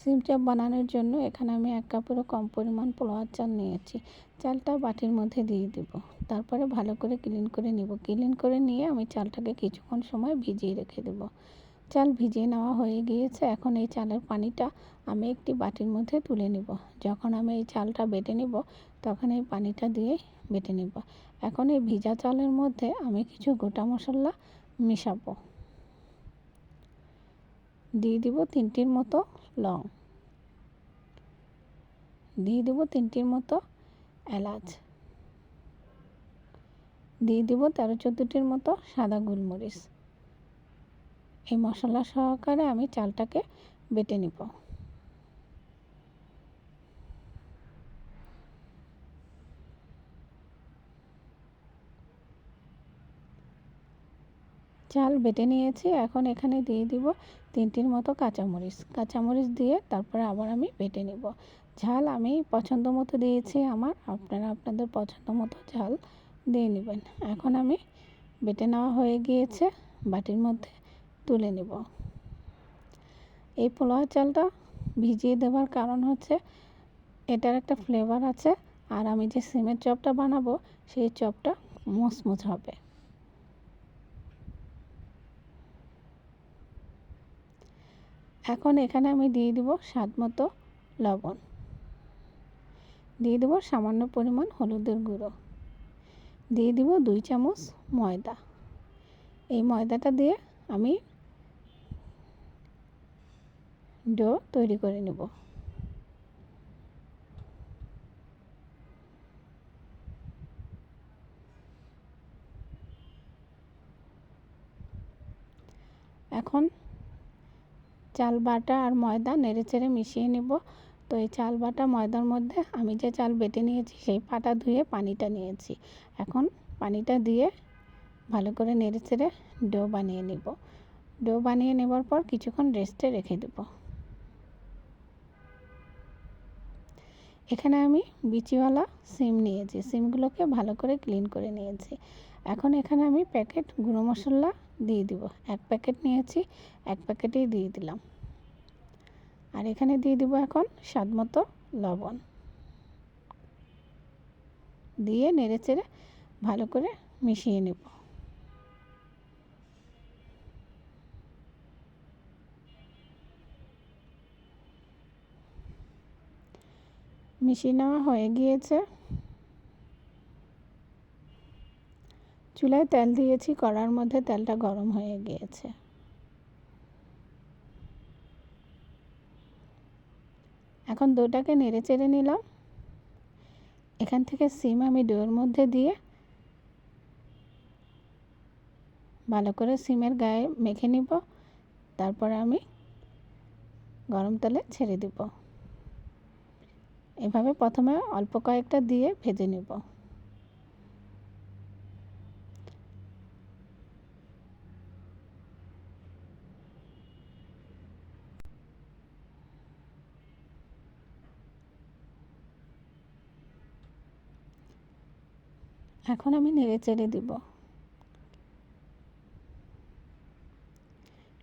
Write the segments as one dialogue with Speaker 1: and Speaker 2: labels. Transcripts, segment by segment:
Speaker 1: সিম চাপ বানানোর জন্য এখানে আমি এক কাপেরও কম পরিমাণ পোলাওয়ার চাল নিয়েছি। চালটা বাটির মধ্যে দিয়ে দেব। তারপরে ভালো করে ক্লিন করে নিব। ক্লিন করে নিয়ে আমি চালটাকে কিছুক্ষণ সময় ভিজিয়ে রেখে দেব। চাল ভিজিয়ে নেওয়া হয়ে গিয়েছে। এখন এই চালের পানিটা আমি একটি বাটির মধ্যে তুলে নিব। যখন আমি এই চালটা বেটে নিব, তখন এই পানিটা দিয়ে বেটে নিব। এখন এই ভিজা চালের মধ্যে আমি কিছু গোটা মশলা মেশাবো। দিয়ে দিব তিনটির মতো লং। দিয়ে দেব তিনটির মতো এলাচ। দিয়ে দিব তেরো চোদ্দোটির মতো সাদা গোলমরিচ। এই মশলা সহকারে আমি চালটাকে বেটে নিব। চাল বেটে নিয়েছি, এখন এখানে দিয়ে দিব তিনটির মতো কাঁচামরিচ। কাঁচামরিচ দিয়ে তারপরে আবার আমি বেটে নিব। ঝাল আমি পছন্দ মতো দিয়েছি আমার, আপনারা আপনাদের পছন্দ মতো ঝাল দিয়ে নেবেন। এখন আমি বেটে নেওয়া হয়ে গিয়েছে, বাটির মধ্যে তুলে নেব। এই পোলাও চালটা ভিজিয়ে দেওয়ার কারণ হচ্ছে এটার একটা ফ্লেভার আছে, আর আমি যে সিমের চপটা বানাবো, সেই চপটা মুচমুচ হবে। এখন এখানে আমি দিয়ে দিব স্বাদ মতো লবণ। দিয়ে দেবো সামান্য পরিমাণ হলুদের গুঁড়ো। দিয়ে দিব দুই চামচ ময়দা। এই ময়দাটা দিয়ে আমি ডো তৈরি করে নেব। এখন চাল বাটা আর ময়দা নেড়ে নেড়েচেড়ে মিশিয়ে নেব। তো এই চাল বাটা, ময়দার মধ্যে আমি যে চাল বেটে নিয়েছি, সেই পাটা ধুয়ে পানিটা নিয়েছি। এখন পানিটা দিয়ে ভালো করে নেড়ে নেড়েচেড়ে ডো বানিয়ে নেব। ডো বানিয়ে নেবার পর কিছুক্ষণ রেস্টে রেখে দেব। এখানে আমি বিচিওয়ালা সিম নিয়েছি। সিমগুলোকে ভালো করে ক্লিন করে নিয়েছি। এখন এখানে আমি প্যাকেট গুঁড়ো মশলা দিয়ে দিব। এক প্যাকেট নিয়েছি, এক প্যাকেটেই দিয়ে দিলাম। আর এখানে দিয়ে দিব এখন স্বাদ মতো লবণ। দিয়ে নেড়ে চেড়ে ভালো করে মিশিয়ে নেব। মিশিয়ে নেওয়া হয়ে গিয়েছে। চুলায় তেল দিয়েছি, কড়ার মধ্যে তেলটা গরম হয়ে গিয়েছে। এখন ডোটাকে নেড়ে চেড়ে নিলাম। এখান থেকে সিম আমি ডোর মধ্যে দিয়ে ভালো করে সিমের গায়ে মেখে নিব। তারপরে আমি গরম তেলে ছেড়ে দিব। এভাবে প্রথমে অল্প কয়েকটা দিয়ে ভেজে নেব। এখন আমি নেড়ে চেড়ে দিব।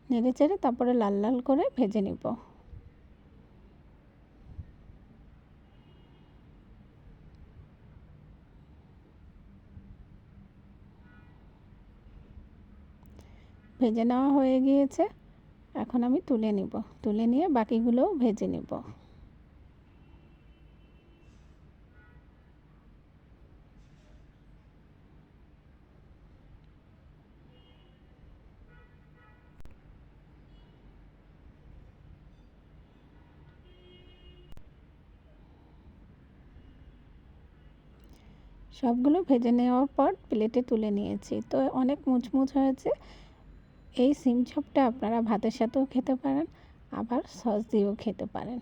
Speaker 1: নেড়ে চেড়ে তারপরে লাল লাল করে ভেজে নিব। ভেজে নেওয়া হয়ে গিয়েছে। এখন আমি তুলে নিব। তুলে নিয়ে বাকিগুলোও ভেজে নিব। সবগুলো ভেজে নেওয়ার পর প্লেটে তুলে নিয়েছি। তো অনেক মুচমুচ হয়েছে। এই সিম চপটা আপনারা ভাতের সাথেও খেতে পারেন, আবার সস দিয়েও খেতে পারেন।